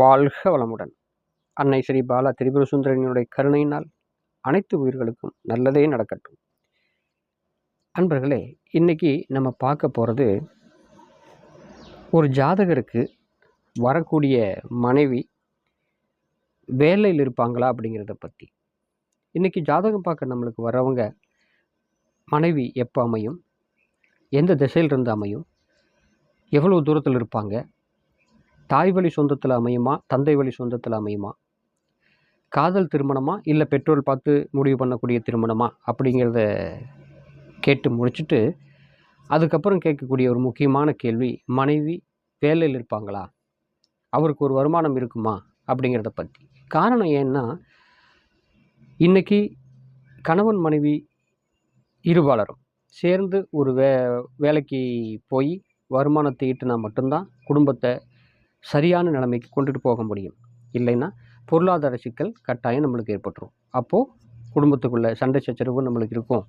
வாழ்க வளமுடன். அன்னை ஸ்ரீ பாலா திரிபுர சுந்தரனுடைய கருணையினால் அனைத்து உயிர்களுக்கும் நல்லதே நடக்கட்டும். அன்பர்களே இன்னைக்கு நம்ம பார்க்க போகிறது ஒரு ஜாதகருக்கு வரக்கூடிய மனைவி வேலையில் இருப்பாங்களா அப்படிங்கிறத பற்றி இன்றைக்கி ஜாதகம் பார்க்க நம்மளுக்கு வரவங்க மனைவி எப்போ அமையும்? எந்த திசையில் இருந்து அமையும்? எவ்வளோ தூரத்தில் இருப்பாங்க? தாய் வழி சொந்தத்தில் அமையுமா? தந்தை வழி சொந்தத்தில் அமையுமா? காதல் திருமணமா? இல்லை பெற்றோர் பார்த்து முடிவு பண்ணக்கூடிய திருமணமா? அப்படிங்கிறத கேட்டு முடிச்சுட்டு அதுக்கப்புறம் கேட்கக்கூடிய ஒரு முக்கியமான கேள்வி மனைவி வேலையில் இருப்பாங்களா? அவருக்கு ஒரு வருமானம் இருக்குமா? அப்படிங்கிறத பற்றி காரணம் ஏன்னா இன்றைக்கி கணவன் மனைவி இருபாலரும். சேர்ந்து ஒரு வே வேலைக்கு போய் வருமானத்தை ஈட்டினா மட்டும்தான் குடும்பத்தை சரியான நிலைமைக்கு கொண்டுட்டு போக முடியும். இல்லைன்னா பொருளாதார சிக்கல் கட்டாயம் நம்மளுக்கு ஏற்பட்டுரும். அப்போது குடும்பத்துக்குள்ளே சண்டை சச்சரவு நம்மளுக்கு இருக்கும்.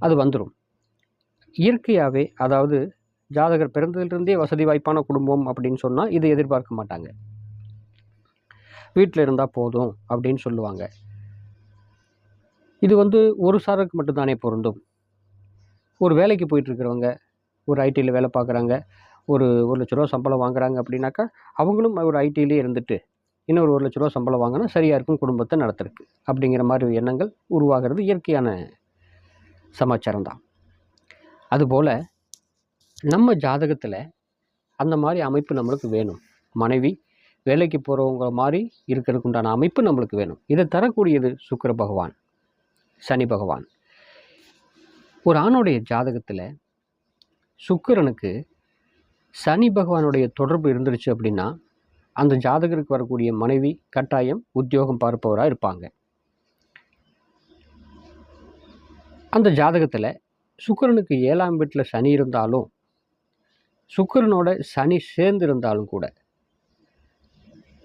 அது வந்துடும் இயற்கையாகவே அதாவது ஜாதகர் பிறந்ததிலிருந்தே வசதி வாய்ப்பான குடும்பம் அப்படின்னு சொன்னால் இதை எதிர்பார்க்க மாட்டாங்க. வீட்டில் இருந்தால் போதும் அப்படின்னு சொல்லுவாங்க. இது வந்து ஒரு சாருக்கு மட்டும்தானே பொருந்தும். ஒரு வேலைக்கு போயிட்டுருக்கிறவங்க ஒரு ஐடியில் வேலை பார்க்குறாங்க ஒரு ஒரு லட்ச ரூபா சம்பளம் வாங்குறாங்க அப்படின்னாக்கா அவங்களும் ஒரு ஐடியிலே இருந்துட்டு இன்னொரு ஒரு லட்ச ரூபா சம்பளம் வாங்கினா சரியாக இருக்கும் குடும்பத்தை நடத்துறதுக்கு. அப்படிங்கிற மாதிரி எண்ணங்கள் உருவாகிறது இயற்கையான சமாச்சாரம் தான் அதுபோல் நம்ம ஜாதகத்தில் அந்த மாதிரி அமைப்பு நம்மளுக்கு வேணும். மனைவி வேலைக்கு போகிறவங்க மாதிரி இருக்கிறதுக்கு உண்டான அமைப்பு நம்மளுக்கு வேணும். இதை தரக்கூடியது சுக்கிர பகவான் சனி பகவான். ஒரு ஆணுடைய ஜாதகத்தில் சுக்கிரனுக்கு சனி பகவானுடைய தொடர்பு இருந்துருச்சு அப்படின்னா அந்த ஜாதகருக்கு வரக்கூடிய மனைவி கட்டாயம் உத்தியோகம் பார்ப்பவராக இருப்பாங்க. அந்த ஜாதகத்தில் சுக்கிரனுக்கு ஏழாம் வீட்டில் சனி இருந்தாலும் சுக்கிரனோட சனி சேர்ந்து இருந்தாலும் கூட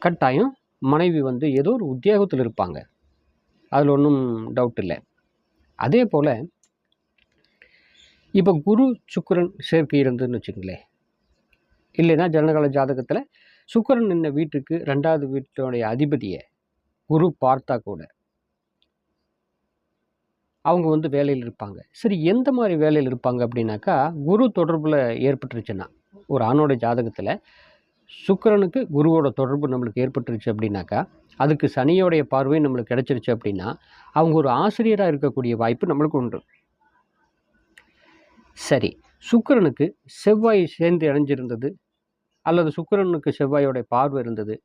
கட்டாயம் மனைவி வந்து ஏதோ ஒரு உத்தியோகத்தில் இருப்பாங்க. அதில் ஒன்றும் டவுட் இல்லை. அதே போல் இப்போ குரு சுக்கிரன் சேர்க்கை இருந்ததுன்னு வச்சுங்களேன் இல்லைன்னா ஜனகால ஜாதகத்தில் சுக்கிரன் நின்ற வீட்டுக்கு ரெண்டாவது வீட்டினுடைய அதிபதியை குரு பார்த்தா கூட அவங்க வந்து வேலையில் இருப்பாங்க. சரி எந்த மாதிரி வேலையில் இருப்பாங்க அப்படின்னாக்கா குரு தொடர்பில் ஏற்பட்டுருச்சுன்னா ஒரு ஆணோட ஜாதகத்தில் சுக்கிரனுக்கு குருவோட தொடர்பு நம்மளுக்கு ஏற்பட்டுருச்சு அப்படின்னாக்கா அதுக்கு சனியோடைய பார்வை நம்மளுக்கு கிடைச்சிருச்சு அப்படின்னா அவங்க ஒரு ஆசிரியராக இருக்கக்கூடிய வாய்ப்பு நம்மளுக்கு உண்டு. சரி சுக்கிரனுக்கு செவ்வாய் சேர்ந்து இணைஞ்சிருந்தது அல்லது சுக்கரனுக்கு செவ்வாயோடைய பார்வை இருந்தது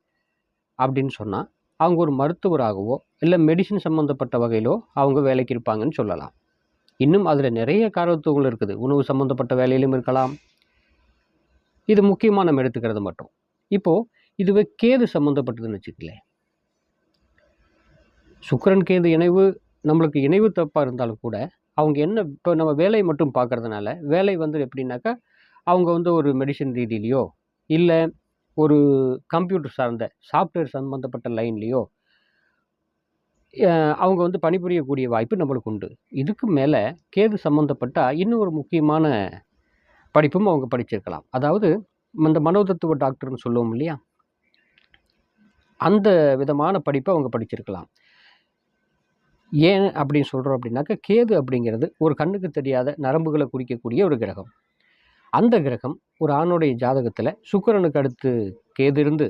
அப்படின்னு சொன்னால் அவங்க ஒரு மருத்துவராகவோ இல்லை மெடிசின் சம்மந்தப்பட்ட வகையிலோ அவங்க வேலைக்கு இருப்பாங்கன்னு சொல்லலாம். இன்னும் அதில் நிறைய காரத்துவங்கள் இருக்குது. உணவு சம்மந்தப்பட்ட வேலையிலும் இருக்கலாம். இது முக்கியமாக நம்ம எடுத்துக்கிறது மட்டும். இப்போது இதுவே கேது சம்மந்தப்பட்டதுன்னு வச்சுக்கலேன் சுக்கிரன் கேது இணைவு நம்மளுக்கு இணைவு தப்பாக இருந்தாலும் கூட அவங்க என்ன இப்போ நம்ம வேலையை மட்டும் பார்க்கறதுனால வேலை வந்து எப்படின்னாக்கா அவங்க வந்து ஒரு மெடிசன் ரீதியிலையோ இல்லை ஒரு கம்ப்யூட்டர் சார்ந்த சாஃப்ட்வேர் சம்மந்தப்பட்ட லைன்லேயோ அவங்க வந்து பணிபுரியக்கூடிய வாய்ப்பு நம்மளுக்கு உண்டு. இதுக்கு மேலே கேது சம்மந்தப்பட்டால் இன்னும் ஒரு முக்கியமான படிப்பும் அவங்க படிச்சிருக்கலாம். அதாவது இந்த மனோதத்துவ டாக்டர்னு சொல்லுவோம் இல்லையா? அந்த விதமான படிப்பை அவங்க படிச்சிருக்கலாம். ஏன் அப்படின்னு சொல்கிறோம் அப்படின்னாக்கா கேது அப்படிங்கிறது ஒரு கண்ணுக்கு தெரியாத நரம்புகளை குறிக்கக்கூடிய ஒரு கிரகம். அந்த கிரகம் ஒரு ஆணுடைய ஜாதகத்தில் சுக்கரனுக்கு அடுத்து கேது இருந்து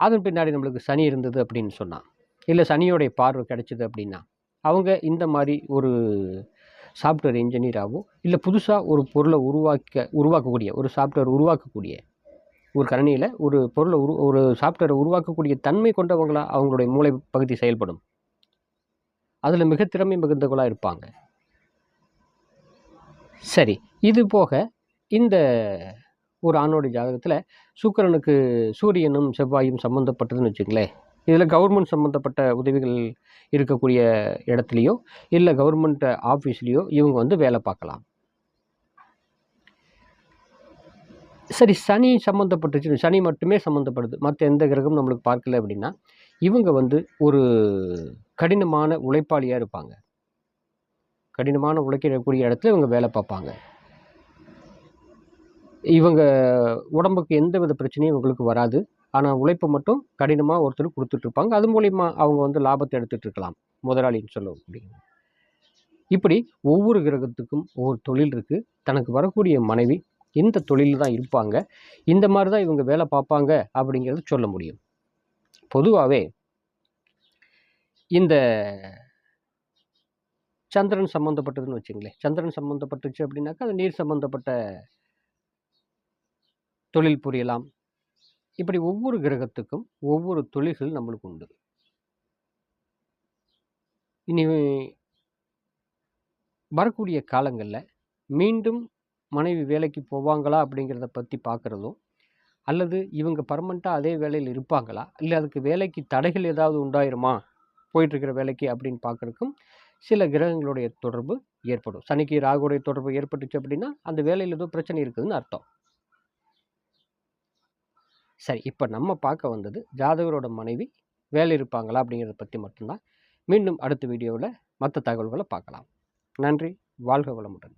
அதன் பின்னாடி நம்மளுக்கு சனி இருந்தது அப்படின்னு சொன்னான் இல்லை சனியோடைய பார்வை கிடைச்சிது அப்படின்னா அவங்க இந்த மாதிரி ஒரு சாஃப்ட்வேர் இன்ஜினியராகவோ இல்லை புதுசாக ஒரு பொருளை உருவாக்க உருவாக்கக்கூடிய ஒரு சாஃப்ட்வேர் உருவாக்கக்கூடிய ஒரு கணினியில் ஒரு பொருளை உரு ஒரு சாஃப்ட்வேரை உருவாக்கக்கூடிய தன்மை கொண்டவங்களாக அவங்களுடைய மூளை பகுதி செயல்படும். அதில் மிக திறமை மிகுந்தவர்களாக இருப்பாங்க. சரி இது போக இந்த ஒரு ஆணோடைய ஜாதகத்தில் சுக்கிரனுக்கு சூரியனும் செவ்வாயும் சம்மந்தப்பட்டதுன்னு வச்சுங்களேன் இதில் கவர்மெண்ட் சம்மந்தப்பட்ட உதவிகள் இருக்கக்கூடிய இடத்துலையோ இல்லை கவர்மெண்ட் ஆஃபீஸ்லேயோ இவங்க வந்து வேலை பார்க்கலாம். சரி சனி சம்மந்தப்பட்டுச்சு சனி மட்டுமே சம்மந்தப்படுது மற்ற எந்த கிரகமும் நம்மளுக்கு பார்க்கல அப்படின்னா இவங்க வந்து ஒரு கடினமான உழைப்பாளியாக இருப்பாங்க. கடினமான உழைக்கக்கூடிய இடத்துல இவங்க வேலை பார்ப்பாங்க. இவங்க உடம்புக்கு எந்த வித பிரச்சனையும் இவங்களுக்கு வராது. ஆனால் உழைப்பு மட்டும் கடினமாக ஒருத்தர் கொடுத்துட்ருப்பாங்க அது மூலிமா அவங்க வந்து லாபத்தை எடுத்துகிட்டு இருக்கலாம். முதலாளின்னு சொல்லக்கூடிய. இப்படி ஒவ்வொரு கிரகத்துக்கும் ஒவ்வொரு தொழில் இருக்குது தனக்கு வரக்கூடிய மனைவி இந்த தொழிலில் தான் இருப்பாங்க. இந்த மாதிரி தான் இவங்க வேலை பார்ப்பாங்க அப்படிங்கிறது சொல்ல முடியும். பொதுவாகவே இந்த சந்திரன் சம்மந்தப்பட்டதுன்னு வச்சுங்களேன். சந்திரன் சம்மந்தப்பட்டுச்சு அப்படின்னாக்கா அது நீர் சம்மந்தப்பட்ட தொழில் புரியலாம். இப்படி ஒவ்வொரு கிரகத்துக்கும் ஒவ்வொரு தொழில்கள் நம்மளுக்கு உண்டு. இனி வரக்கூடிய காலங்களில் மீண்டும் மனைவி வேலைக்கு போவாங்களா அப்படிங்கிறத பற்றி பார்க்குறதும் அல்லது இவங்க பர்மனெண்ட்டாக அதே வேலையில் இருப்பாங்களா? இல்லை அதுக்கு வேலைக்கு தடைகள் ஏதாவது உண்டாயிருமா? போயிட்டுருக்கிற வேலைக்கு அப்படின்னு பார்க்குறக்கும் சில கிரகங்களுடைய தொடர்பு ஏற்படும். சனிக்கு ராகுடைய தொடர்பு ஏற்பட்டுச்சு அப்படின்னா அந்த வேலையில் ஏதோ பிரச்சனை இருக்குதுன்னு அர்த்தம். சரி இப்போ நம்ம பார்க்க வந்தது ஜாதகரோட மனைவி வேலை இருப்பாங்களா அப்படிங்கிறத பற்றி மட்டும்தான். மீண்டும் அடுத்த வீடியோவில் மற்ற தகவல்களை பார்க்கலாம். நன்றி வாழ்க வளமுடன்.